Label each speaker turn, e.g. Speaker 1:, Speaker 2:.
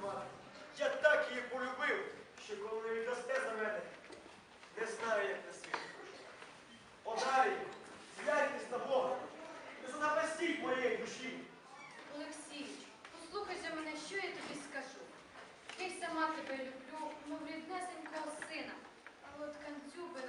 Speaker 1: нема. Я так її полюбив, що коли не віддасте за мене, не знаю, як на світ. Одарі, зляйтесь на Бога, не занапастіть моєї душі.
Speaker 2: Олексійович, послухайся мене, що я тобі скажу. Я й сама тебе люблю, мов ріднесенького сина, але от канцюби